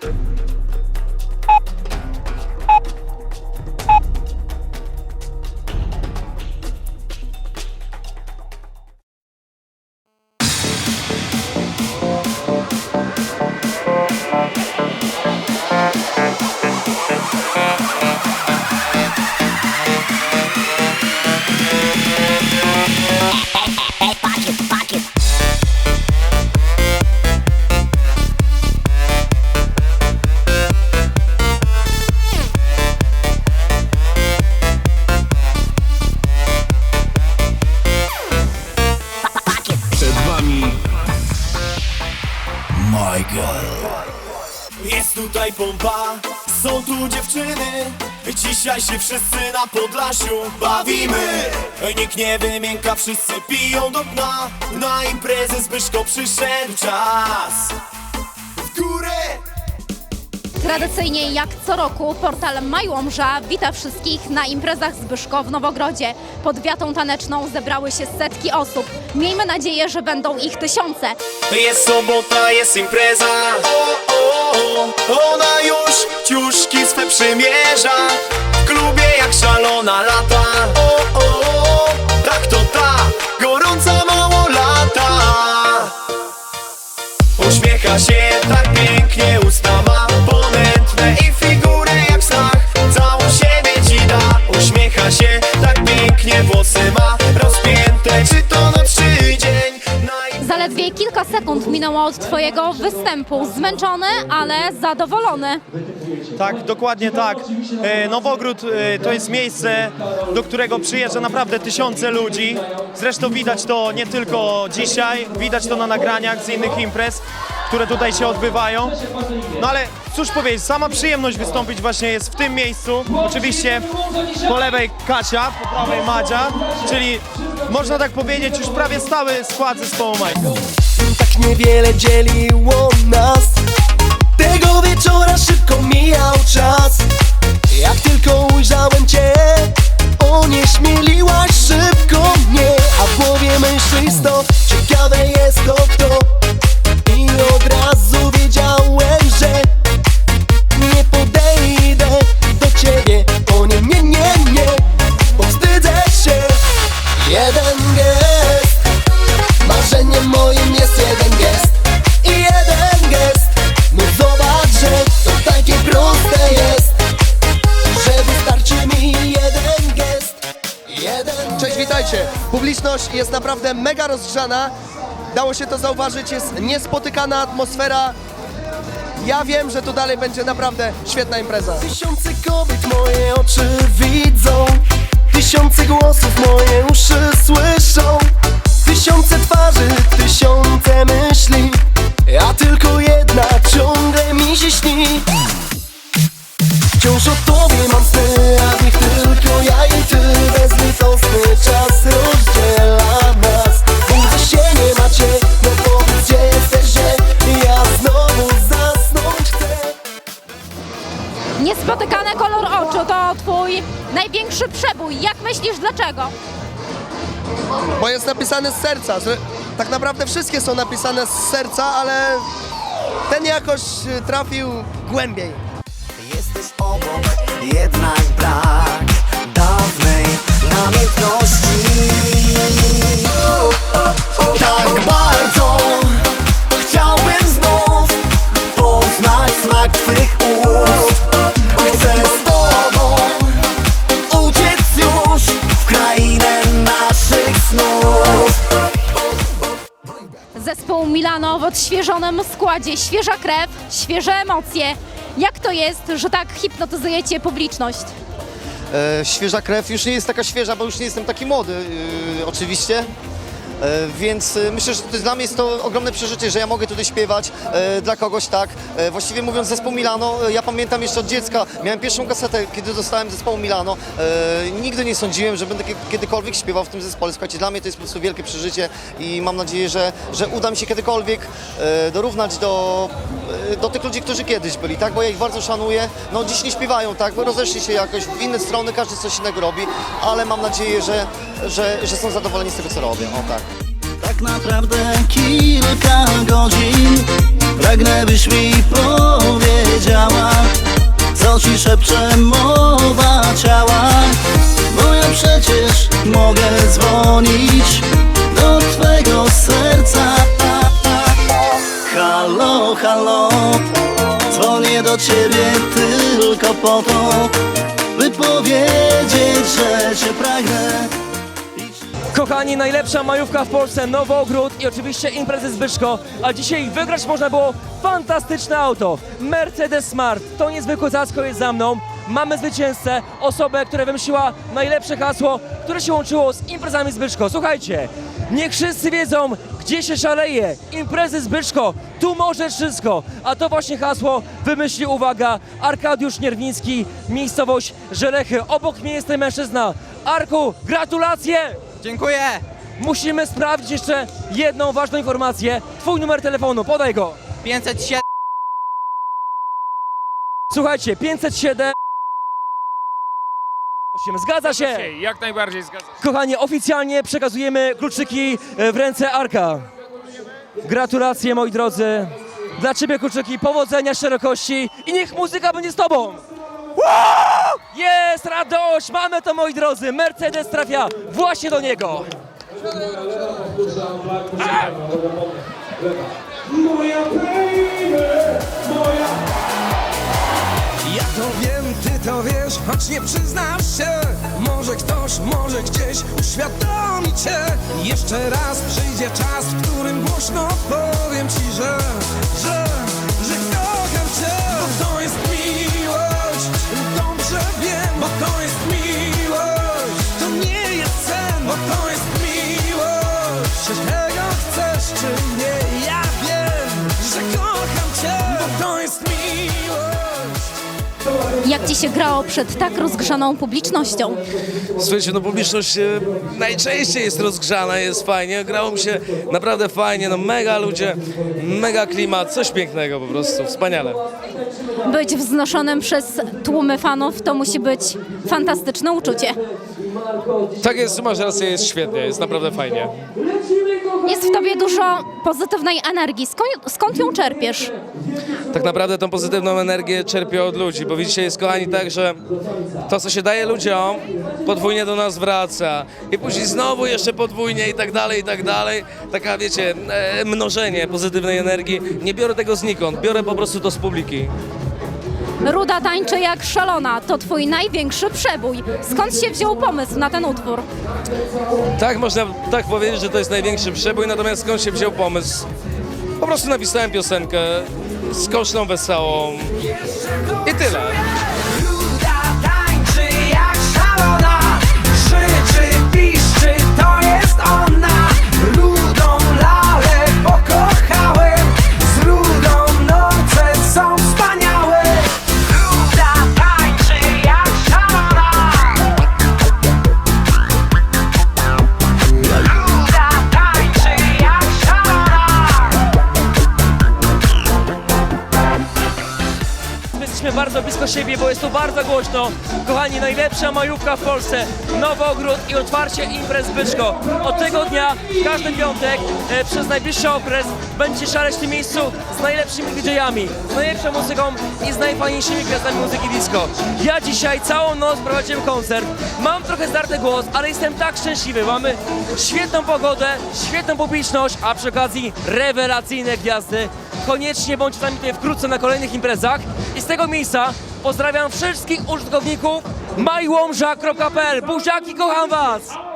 Przed pompa, są tu dziewczyny Dzisiaj się wszyscy na Podlasiu bawimy Nikt nie wymięka, wszyscy piją do dna Na imprezę Zbyszko przyszedł czas W górę! Tradycyjnie jak co roku portal Majłomża wita wszystkich na imprezach Zbyszko w Nowogrodzie. Pod wiatą taneczną zebrały się setki osób. Miejmy nadzieję, że będą ich tysiące. Jest sobota, jest impreza Ona już ciuszki swe przymierza. W klubie jak szalona lata. O, o, o, Tak to ta, gorąca mało lata. Uśmiecha się tak pięknie, usta kilka sekund minęło od Twojego występu. Zmęczony, ale zadowolony. Tak, dokładnie tak. E, Nowogród e, to jest miejsce, do którego przyjeżdża naprawdę tysiące ludzi. Zresztą widać to nie tylko dzisiaj, widać to na nagraniach z innych imprez, które tutaj się odbywają. No ale cóż powiedzieć, sama przyjemność wystąpić właśnie jest w tym miejscu. Oczywiście po lewej Kasia, po prawej Madzia, czyli można tak powiedzieć już prawie stały skład zespołu Majka. Niewiele dzieliło nas. Tego wieczora szybko mijał czas. Jak tylko ujrzałem cię Onieśmieliłaś szybko mnie. A w głowie myśli sto Ciekawe jest to kto. I od razu wiedziałem, że Nie podejdę do ciebie. O nie, nie, nie, nie Powstydzę się. Jeden Publiczność jest naprawdę mega rozgrzana. Dało się to zauważyć, jest niespotykana atmosfera. Ja wiem, że tu dalej będzie naprawdę świetna impreza. Tysiące kobiet moje oczy widzą Tysiące głosów moje uszy słyszą Tysiące twarzy, tysiące myśli Niespotykany kolor oczu to Twój największy przebój. Jak myślisz, dlaczego? Bo jest napisane z serca, tak naprawdę wszystkie są napisane z serca, ale ten jakoś y, trafił głębiej. Jesteś obok, jednak Milano w odświeżonym składzie. Świeża krew, świeże emocje. Jak to jest, że tak hipnotyzujecie publiczność? E, świeża krew już nie jest taka świeża, bo już nie jestem taki młody, e, oczywiście. E, więc e, myślę, że dla mnie jest to ogromne przeżycie, że ja mogę tutaj śpiewać e, dla kogoś tak. Właściwie mówiąc zespół Milano, ja pamiętam jeszcze od dziecka, miałem pierwszą kasetę, kiedy dostałem zespołu Milano. Nigdy nie sądziłem, że będę kie- kiedykolwiek śpiewał w tym zespole. Słuchajcie, dla mnie to jest po prostu wielkie przeżycie i mam nadzieję, że, że uda mi się kiedykolwiek dorównać do, do tych ludzi, którzy kiedyś byli, tak? Bo ja ich bardzo szanuję. No dziś nie śpiewają, tak? Bo rozeszli się jakoś w inne strony, każdy coś innego robi, ale mam nadzieję, że, że, że są zadowoleni z tego, co robią. O tak. Tak naprawdę kilka godzin. Pragnę byś mi powiedziała Co ci szepcze mowa ciała. Bo ja przecież mogę dzwonić Do twego serca. Halo, halo Dzwonię do ciebie tylko po to By powiedzieć, że cię pragnę. Kochani, najlepsza majówka w Polsce, Nowy Ogród i oczywiście imprezy Zbyszko. A dzisiaj wygrać można było fantastyczne auto. Mercedes Smart. To niezwykłe zacko jest za mną. Mamy zwycięzcę, osobę, która wymyśliła najlepsze hasło, które się łączyło z imprezami Zbyszko. Słuchajcie, niech wszyscy wiedzą, gdzie się szaleje. Imprezy Zbyszko, tu możesz wszystko. A to właśnie hasło wymyślił, uwaga, Arkadiusz Nierwiński, miejscowość Żelechy. Obok mnie jest ten mężczyzna. Arku, gratulacje! Dziękuję! Musimy sprawdzić jeszcze jedną ważną informację. Twój numer telefonu, podaj go. 507 Słuchajcie, 507. Zgadza się! Jak najbardziej zgadzam. Kochani, oficjalnie przekazujemy kluczyki e, w ręce Arka. Gratulacje, moi drodzy. Dla ciebie kluczyki, powodzenia, szerokości i niech muzyka będzie z tobą. Jest radość, mamy to, moi drodzy. Mercedes trafia właśnie do niego. Ja to wiem, ty to wiesz, choć nie przyznasz się Może ktoś, może gdzieś uświadomi cię Jeszcze raz przyjdzie czas, w którym głośno powiem ci, Że, jest miłość Jak Ci się grało przed tak rozgrzaną publicznością? Słuchajcie, no publiczność e, najczęściej jest rozgrzana, jest fajnie, grało mi się naprawdę fajnie, no mega ludzie, mega klimat, coś pięknego po prostu, wspaniale. Być wznoszonym przez tłumy fanów to musi być fantastyczne uczucie. Tak jest, masz rację, jest świetnie, jest naprawdę fajnie. Jest w Tobie dużo pozytywnej energii. Skąd, skąd ją czerpiesz? Tak naprawdę tą pozytywną energię czerpię od ludzi, bo widzicie, jest kochani tak, że to, co się daje ludziom, podwójnie do nas wraca. I później znowu jeszcze podwójnie i tak dalej, i tak dalej. Taka, wiecie, e, mnożenie pozytywnej energii. Nie biorę tego znikąd, biorę po prostu to z publiki. Ruda tańczy jak szalona. To Twój największy przebój. Skąd się wziął pomysł na ten utwór? Tak, można tak powiedzieć, że to jest największy przebój, natomiast skąd się wziął pomysł? Po prostu napisałem piosenkę skoczną, wesołą i tyle. Jesteśmy bardzo blisko siebie, bo jest tu bardzo głośno. Kochani, najlepsza majówka w Polsce, Nowy Ogród i otwarcie imprez Byczko. Od tego dnia, w każdy piątek, e, przez najbliższy okres będziecie szaleć w tym miejscu z najlepszymi DJ-ami, z najlepszą muzyką i z najfajniejszymi gwiazdami muzyki disco. Ja dzisiaj całą noc prowadziłem koncert. Mam trochę zdarty głos, ale jestem tak szczęśliwy. Mamy świetną pogodę, świetną publiczność, a przy okazji rewelacyjne gwiazdy. Koniecznie bądźcie z nami tutaj wkrótce na kolejnych imprezach. I z tego miejsca pozdrawiam wszystkich użytkowników myłomża.pl. Buziaki, kocham Was!